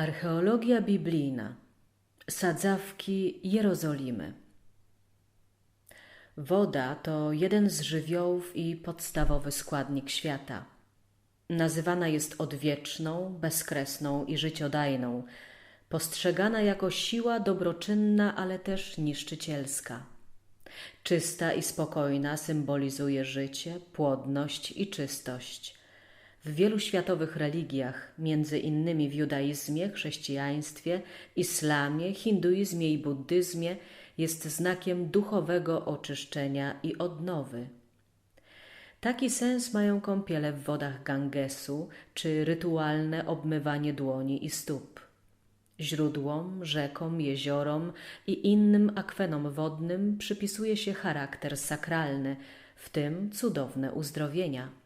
Archeologia biblijna. Sadzawki Jerozolimy. Woda to jeden z żywiołów i podstawowy składnik świata. Nazywana jest odwieczną, bezkresną i życiodajną, postrzegana jako siła dobroczynna, ale też niszczycielska. Czysta i spokojna symbolizuje życie, płodność i czystość – w wielu światowych religiach, między innymi w judaizmie, chrześcijaństwie, islamie, hinduizmie i buddyzmie, jest znakiem duchowego oczyszczenia i odnowy. Taki sens mają kąpiele w wodach Gangesu czy rytualne obmywanie dłoni i stóp. Źródłom, rzekom, jeziorom i innym akwenom wodnym przypisuje się charakter sakralny, w tym cudowne uzdrowienia.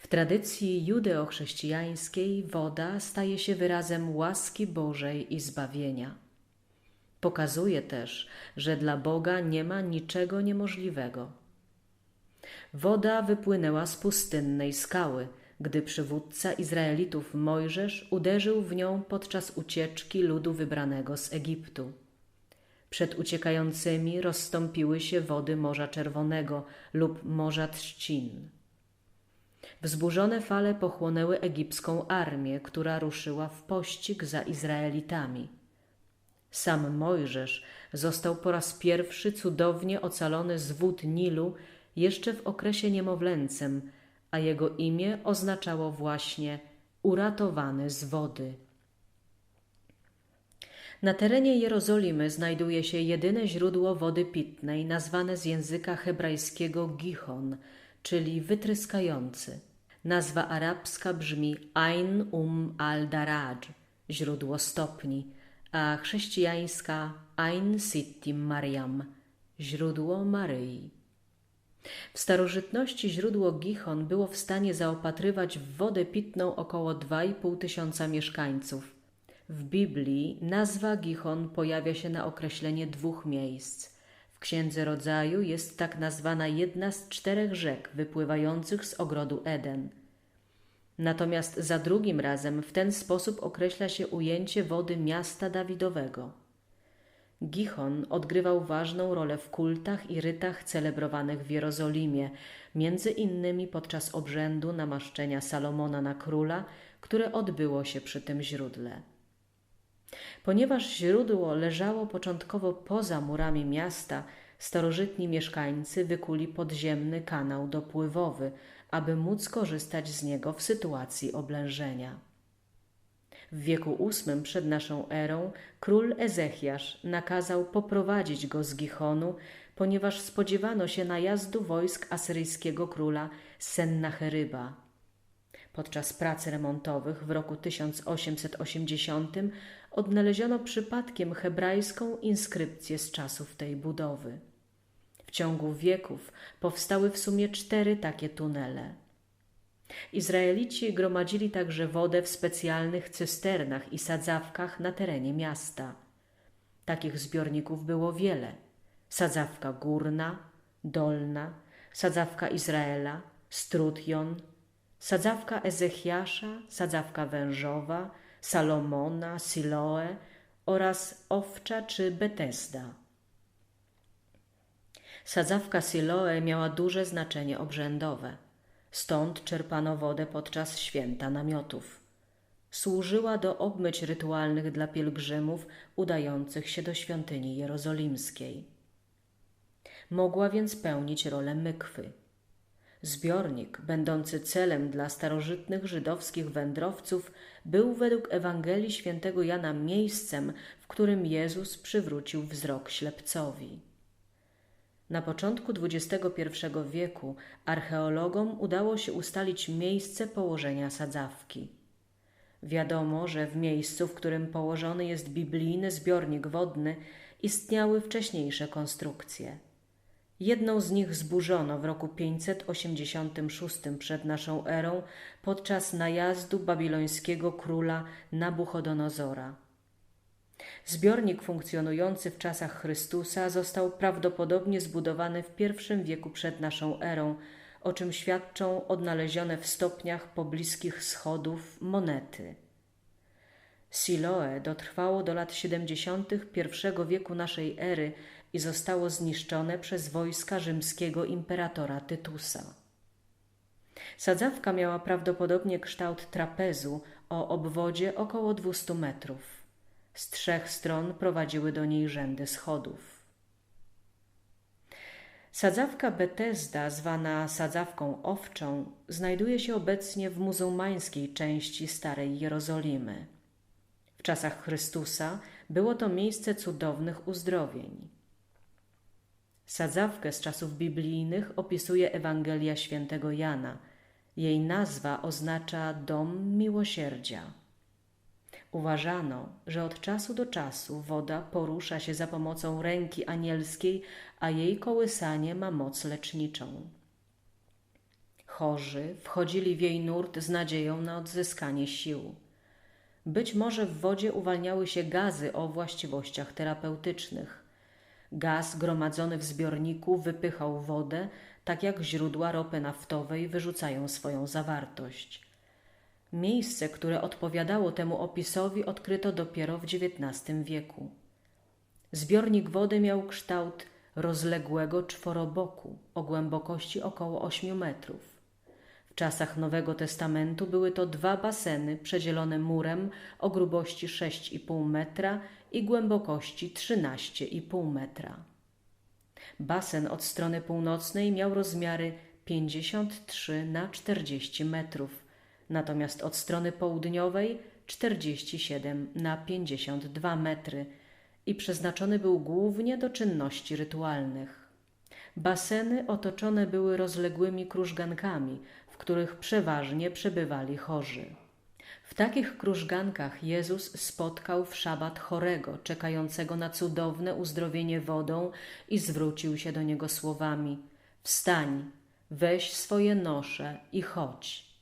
W tradycji judeo-chrześcijańskiej woda staje się wyrazem łaski Bożej i zbawienia. Pokazuje też, że dla Boga nie ma niczego niemożliwego. Woda wypłynęła z pustynnej skały, gdy przywódca Izraelitów Mojżesz uderzył w nią podczas ucieczki ludu wybranego z Egiptu. Przed uciekającymi rozstąpiły się wody Morza Czerwonego lub Morza Trzcin. Wzburzone fale pochłonęły egipską armię, która ruszyła w pościg za Izraelitami. Sam Mojżesz został po raz pierwszy cudownie ocalony z wód Nilu jeszcze w okresie niemowlęcym, a jego imię oznaczało właśnie uratowany z wody. Na terenie Jerozolimy znajduje się jedyne źródło wody pitnej nazwane z języka hebrajskiego Gichon – czyli wytryskający. Nazwa arabska brzmi Ain Um al-Daraj, źródło stopni, a chrześcijańska Ain Sittim Mariam, źródło Maryi. W starożytności źródło Gichon było w stanie zaopatrywać w wodę pitną około 2,5 tysiąca mieszkańców. W Biblii nazwa Gichon pojawia się na określenie dwóch miejsc – Księdze Rodzaju jest tak nazwana jedna z czterech rzek wypływających z ogrodu Eden. Natomiast za drugim razem w ten sposób określa się ujęcie wody miasta Dawidowego. Gichon odgrywał ważną rolę w kultach i rytach celebrowanych w Jerozolimie, między innymi podczas obrzędu namaszczenia Salomona na króla, które odbyło się przy tym źródle. Ponieważ źródło leżało początkowo poza murami miasta, starożytni mieszkańcy wykuli podziemny kanał dopływowy, aby móc korzystać z niego w sytuacji oblężenia. W wieku VIII przed naszą erą król Ezechiasz nakazał poprowadzić go z Gichonu, ponieważ spodziewano się najazdu wojsk asyryjskiego króla Sennacheryba. Podczas prac remontowych w roku 1880 odnaleziono przypadkiem hebrajską inskrypcję z czasów tej budowy. W ciągu wieków powstały w sumie cztery takie tunele. Izraelici gromadzili także wodę w specjalnych cysternach i sadzawkach na terenie miasta. Takich zbiorników było wiele: sadzawka górna, dolna, sadzawka Izraela, Strutjon, sadzawka Ezechiasza, sadzawka wężowa, Salomona, Siloe oraz Owcza czy Betesda. Sadzawka Siloe miała duże znaczenie obrzędowe. Stąd czerpano wodę podczas święta namiotów. Służyła do obmyć rytualnych dla pielgrzymów udających się do świątyni jerozolimskiej. Mogła więc pełnić rolę mykwy. Zbiornik, będący celem dla starożytnych żydowskich wędrowców, był według Ewangelii świętego Jana miejscem, w którym Jezus przywrócił wzrok ślepcowi. Na początku XXI wieku archeologom udało się ustalić miejsce położenia sadzawki. Wiadomo, że w miejscu, w którym położony jest biblijny zbiornik wodny, istniały wcześniejsze konstrukcje. Jedną z nich zburzono w roku 586 przed naszą erą podczas najazdu babilońskiego króla Nabuchodonozora. Zbiornik funkcjonujący w czasach Chrystusa został prawdopodobnie zbudowany w I wieku przed naszą erą, o czym świadczą odnalezione w stopniach pobliskich schodów monety. Siloe dotrwało do lat 71 wieku naszej ery i zostało zniszczone przez wojska rzymskiego imperatora Tytusa. Sadzawka miała prawdopodobnie kształt trapezu o obwodzie około 200 metrów. Z trzech stron prowadziły do niej rzędy schodów. Sadzawka Betesda, zwana sadzawką owczą, znajduje się obecnie w muzułmańskiej części Starej Jerozolimy. W czasach Chrystusa było to miejsce cudownych uzdrowień. Sadzawkę z czasów biblijnych opisuje Ewangelia świętego Jana. Jej nazwa oznacza dom miłosierdzia. Uważano, że od czasu do czasu woda porusza się za pomocą ręki anielskiej, a jej kołysanie ma moc leczniczą. Chorzy wchodzili w jej nurt z nadzieją na odzyskanie sił. Być może w wodzie uwalniały się gazy o właściwościach terapeutycznych. Gaz gromadzony w zbiorniku wypychał wodę, tak jak źródła ropy naftowej wyrzucają swoją zawartość. Miejsce, które odpowiadało temu opisowi, odkryto dopiero w XIX wieku. Zbiornik wody miał kształt rozległego czworoboku o głębokości około 8 metrów. W czasach Nowego Testamentu były to dwa baseny przedzielone murem o grubości 6,5 metra i głębokości 13,5 metra. Basen od strony północnej miał rozmiary 53 na 40 metrów, natomiast od strony południowej 47 na 52 metry i przeznaczony był głównie do czynności rytualnych. Baseny otoczone były rozległymi krużgankami, w których przeważnie przebywali chorzy. W takich krużgankach Jezus spotkał w szabat chorego, czekającego na cudowne uzdrowienie wodą i zwrócił się do niego słowami: Wstań, weź swoje nosze i chodź.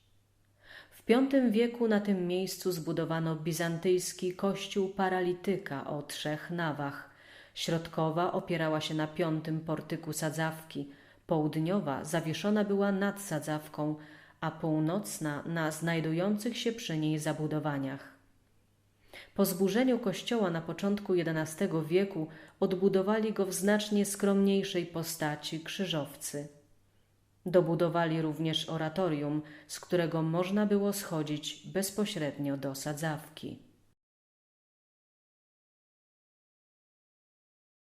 W V wieku na tym miejscu zbudowano bizantyjski kościół paralityka o trzech nawach. Środkowa opierała się na piątym portyku sadzawki, południowa zawieszona była nad sadzawką, a północna na znajdujących się przy niej zabudowaniach. Po zburzeniu kościoła na początku XI wieku odbudowali go w znacznie skromniejszej postaci krzyżowcy. Dobudowali również oratorium, z którego można było schodzić bezpośrednio do sadzawki.